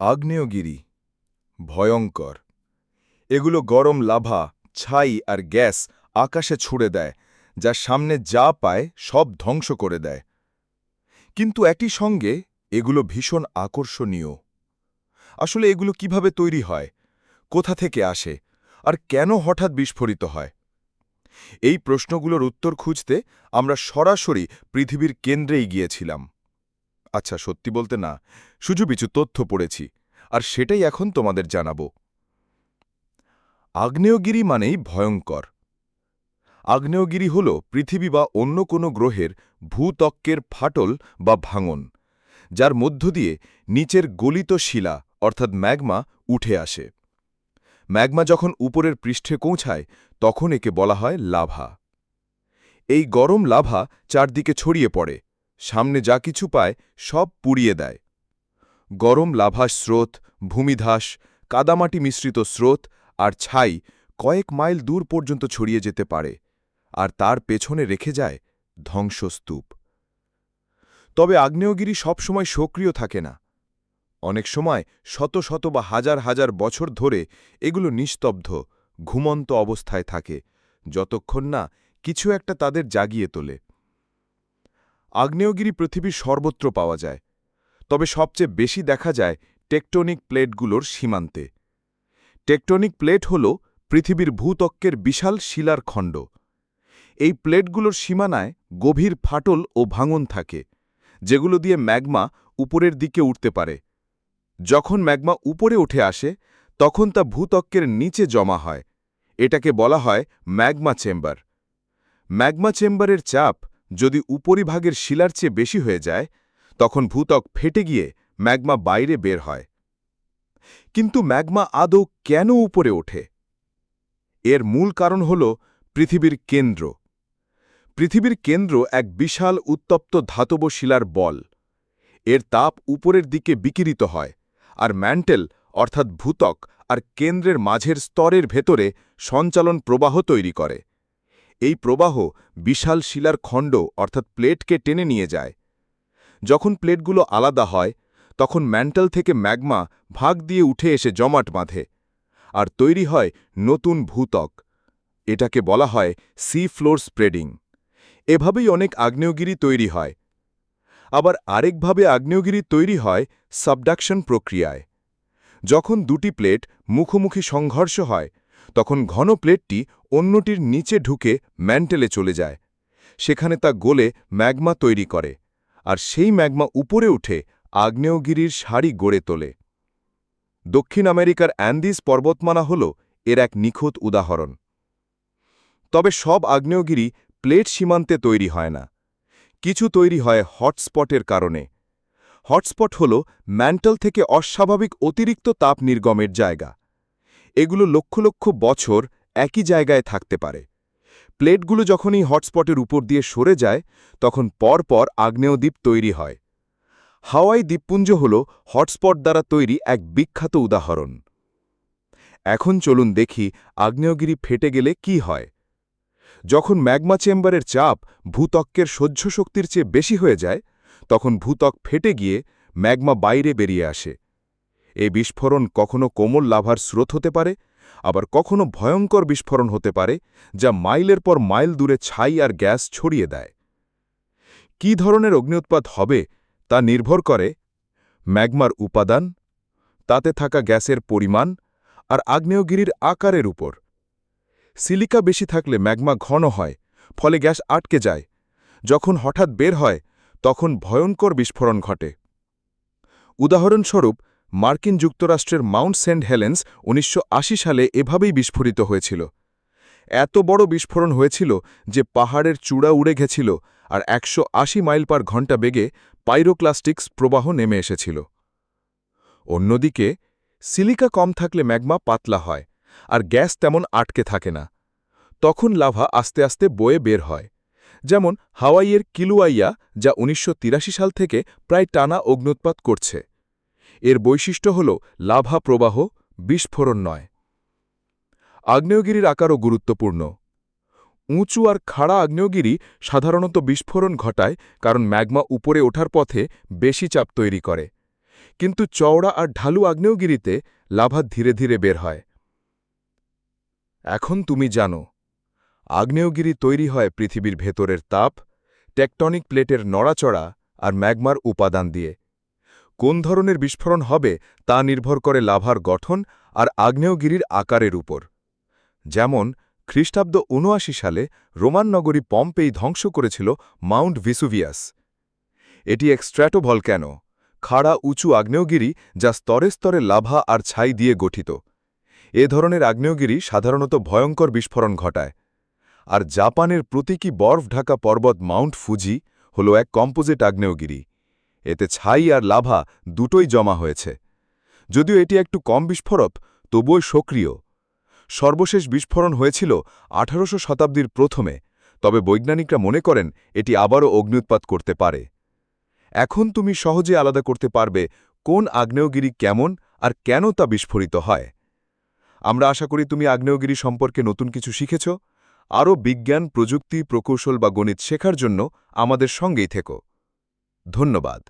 আগ্নেয়গিরি, ভয়ঙ্কর। এগুলো গরম লাভা, ছাই আর গ্যাস আকাশে ছুড়ে দেয়, যা সামনে যা পায় সব ধ্বংস করে দেয়। কিন্তু একই সঙ্গে এগুলো ভীষণ আকর্ষণীয়। আসলে এগুলো কীভাবে তৈরি হয়? কোথা থেকে আসে? আর কেন হঠাৎ বিস্ফোরিত হয়? এই প্রশ্নগুলোর উত্তর খুঁজতে আমরা সরাসরি পৃথিবীর কেন্দ্রেই গিয়েছিলাম। আচ্ছা সত্যি বলতে না। শুধু কিছু তথ্য পড়েছি, আর সেটাই এখন তোমাদের জানাব। আগ্নেয়গিরি মানেই ভয়ঙ্কর। আগ্নেয়গিরি হল পৃথিবী বা অন্য কোনো গ্রহের ভূতক্কের ফাটল বা ভাঙন, যার মধ্য দিয়ে নিচের গলিত শিলা, অর্থাৎ ম্যাগমা, উঠে আসে। ম্যাগমা যখন উপরের পৃষ্ঠে পৌঁছায়, তখন একে বলা হয় লাভা। এই গরম লাভা চারদিকে ছড়িয়ে পড়ে সামনে যা কিছু পায়, সব পুড়িয়ে দেয়। গরম লাভাস স্রোত, ভূমিধাস, কাদামাটি মিশ্রিত স্রোত আর ছাই কয়েক মাইল দূর পর্যন্ত ছড়িয়ে যেতে পারে আর তার পেছনে রেখে যায় ধ্বংসস্তূপ। তবে আগ্নেয়গিরি সবসময় সক্রিয় থাকে না। অনেক সময় শত শত বা হাজার হাজার বছর ধরে এগুলো নিস্তব্ধ, ঘুমন্ত অবস্থায় থাকে, যতক্ষণ না কিছু একটা তাদের জাগিয়ে তোলে। আগ্নেয়গিরি পৃথিবীর সর্বত্র পাওয়া যায়। তবে সবচেয়ে বেশি দেখা যায় টেকটনিক প্লেটগুলোর সীমান্তে। টেকটনিক প্লেট হল পৃথিবীর ভূতক্কের বিশাল শিলার খণ্ড। এই প্লেটগুলোর সীমানায় গভীর ফাটল ও ভাঙন থাকে, যেগুলো দিয়ে ম্যাগমা উপরের দিকে উঠতে পারে। যখন ম্যাগমা উপরে উঠে আসে, তখন তা ভূতক্কের নিচে জমা হয়। এটাকে বলা হয় ম্যাগমা চেম্বার। ম্যাগমা চেম্বারের চাপ যদি উপরিভাগের শিলার চেয়ে বেশি হয়ে যায়, তখন ভূতক ফেটে গিয়ে ম্যাগমা বাইরে বের হয়। কিন্তু ম্যাগমা আদৌ কেন উপরে ওঠে? এর মূল কারণ হল পৃথিবীর কেন্দ্র। পৃথিবীর কেন্দ্র এক বিশাল উত্তপ্ত ধাতব শিলার বল। এর তাপ উপরের দিকে বিকিরিত হয়, আর ম্যান্টেল, অর্থাৎ ভূতক আর কেন্দ্রের মাঝের স্তরের ভেতরে সঞ্চালন প্রবাহ তৈরি করে। এই প্রবাহ বিশাল শিলার খণ্ড, অর্থাৎ প্লেটকে টেনে নিয়ে যায়। যখন প্লেটগুলো আলাদা হয়, তখন ম্যান্টাল থেকে ম্যাগমা ভাগ দিয়ে উঠে এসে জমাট বাঁধে আর তৈরি হয় নতুন ভূতক এটাকে বলা হয় সি ফ্লোর স্প্রেডিং। এভাবেই অনেক আগ্নেয়গিরি তৈরি হয়। আবার আরেকভাবে আগ্নেয়গিরি তৈরি হয় সাবডাকশন প্রক্রিয়ায়। যখন দুটি প্লেট মুখোমুখি সংঘর্ষ হয় তখন ঘন প্লেটটি অন্যটির নিচে ঢুকে ম্যান্টেলে চলে যায়। সেখানে তা গোলে ম্যাগমা তৈরি করে আর সেই ম্যাগমা উপরে উঠে আগ্নেয়গিরির শাড়ি গড়ে তোলে। দক্ষিণ আমেরিকার অ্যান্দিস পর্বতমালা হল এর এক নিখুঁত উদাহরণ। তবে সব আগ্নেয়গিরি প্লেট সীমান্তে তৈরি হয় না। কিছু তৈরি হয় হটস্পটের কারণে। হটস্পট হল ম্যান্টল থেকে অস্বাভাবিক অতিরিক্ত তাপ নির্গমের জায়গা। এগুলো লক্ষ লক্ষ বছর একই জায়গায় থাকতে পারে। প্লেটগুলো যখন এই হটস্পটের উপর দিয়ে সরে যায়, তখন পরপর আগ্নেয়দ্বীপ তৈরি হয়। হাওয়াই দ্বীপপুঞ্জ হল হটস্পট দ্বারা তৈরি এক বিখ্যাত উদাহরণ। এখন চলুন দেখি আগ্নেয়গিরি ফেটে গেলে কি হয়। যখন ম্যাগমা চেম্বারের চাপ ভূতক্কের সহ্য শক্তির চেয়ে বেশি হয়ে যায়, তখন ভূতক ফেটে গিয়ে ম্যাগমা বাইরে বেরিয়ে আসে। এই বিস্ফোরণ কখনো কোমল লাভার স্রোত হতে পারে, আবার কখনো ভয়ঙ্কর বিস্ফোরণ হতে পারে, যা মাইলের পর মাইল দূরে ছাই আর গ্যাস ছড়িয়ে দেয়। কি ধরনের অগ্নিউৎপাত হবে তা নির্ভর করে ম্যাগমার উপাদান, তাতে থাকা গ্যাসের পরিমাণ আর আগ্নেয়গিরির আকারের উপর। সিলিকা বেশি থাকলে ম্যাগমা ঘন হয়, ফলে গ্যাস আটকে যায়। যখন হঠাৎ বের হয়, তখন ভয়ঙ্কর বিস্ফোরণ ঘটে। উদাহরণস্বরূপ মার্কিন যুক্তরাষ্ট্রের মাউন্ট সেন্ট হেলেন্স উনিশশো আশি সালে এভাবেই বিস্ফোরিত হয়েছিল। এত বড় বিস্ফোরণ হয়েছিল যে পাহাড়ের চূড়া উড়ে গেছিল আর একশো আশি মাইল পার ঘণ্টা বেগে পাইরোক্লাস্টিক্স প্রবাহ নেমে এসেছিল। অন্যদিকে, সিলিকা কম থাকলে ম্যাগমা পাতলা হয় আর গ্যাস তেমন আটকে থাকে না। তখন লাভা আস্তে আস্তে বয়ে বের হয়। যেমন হাওয়াইয়ের কিলুয়াইয়া, যা উনিশশো তিরাশি সাল থেকে প্রায় টানা অগ্নুৎপাত করছে। এর বৈশিষ্ট্য হল লাভা প্রবাহ, বিস্ফোরণ নয়। আগ্নেয়গিরির আকারও গুরুত্বপূর্ণ। উঁচু আর খাড়া আগ্নেয়গিরি সাধারণত বিস্ফোরণ ঘটায় কারণ ম্যাগমা উপরে ওঠার পথে বেশি চাপ তৈরি করে। কিন্তু চওড়া আর ঢালু আগ্নেয়গিরিতে লাভা ধীরে ধীরে বের হয়। এখন তুমি জানো, আগ্নেয়গিরি তৈরি হয় পৃথিবীর ভেতরের তাপ, টেকটনিক প্লেটের নড়াচড়া আর ম্যাগমার উপাদান দিয়ে। কোন ধরনের বিস্ফোরণ হবে তা নির্ভর করে লাভার গঠন আর আগ্নেয়গিরির আকারের উপর। যেমন, খ্রিস্টাব্দ উনআশি সালে রোমান নগরী পম্পেই ধ্বংস করেছিল মাউন্ট ভিসুভিয়াস। এটি এক স্ট্র্যাটোভলক্যানো খাড়া উঁচু আগ্নেয়গিরি যা স্তরে স্তরে লাভা আর ছাই দিয়ে গঠিত। এ ধরনের আগ্নেয়গিরি সাধারণত ভয়ঙ্কর বিস্ফোরণ ঘটায়। আর জাপানের প্রতীকী বরফ ঢাকা পর্বত মাউন্ট ফুজি হল এক কম্পোজিট আগ্নেয়গিরি। এতে ছাই আর লাভা দুটোই জমা হয়েছে। যদিও এটি একটু কম বিস্ফোরক, তবুও সক্রিয়। সর্বশেষ বিস্ফোরণ হয়েছিল আঠারোশো শতাব্দীর প্রথমে, তবে বৈজ্ঞানিকরা মনে করেন এটি আবারও অগ্ন্যুৎপাত করতে পারে। এখন তুমি সহজে আলাদা করতে পারবে কোন আগ্নেয়গিরি কেমন আর কেন তা বিস্ফোরিত হয়। আমরা আশা করি তুমি আগ্নেয়গিরি সম্পর্কে নতুন কিছু শিখেছ। আরও বিজ্ঞান, প্রযুক্তি, প্রকৌশল বা গণিত শেখার জন্য আমাদের সঙ্গেই থেকো। ধন্যবাদ।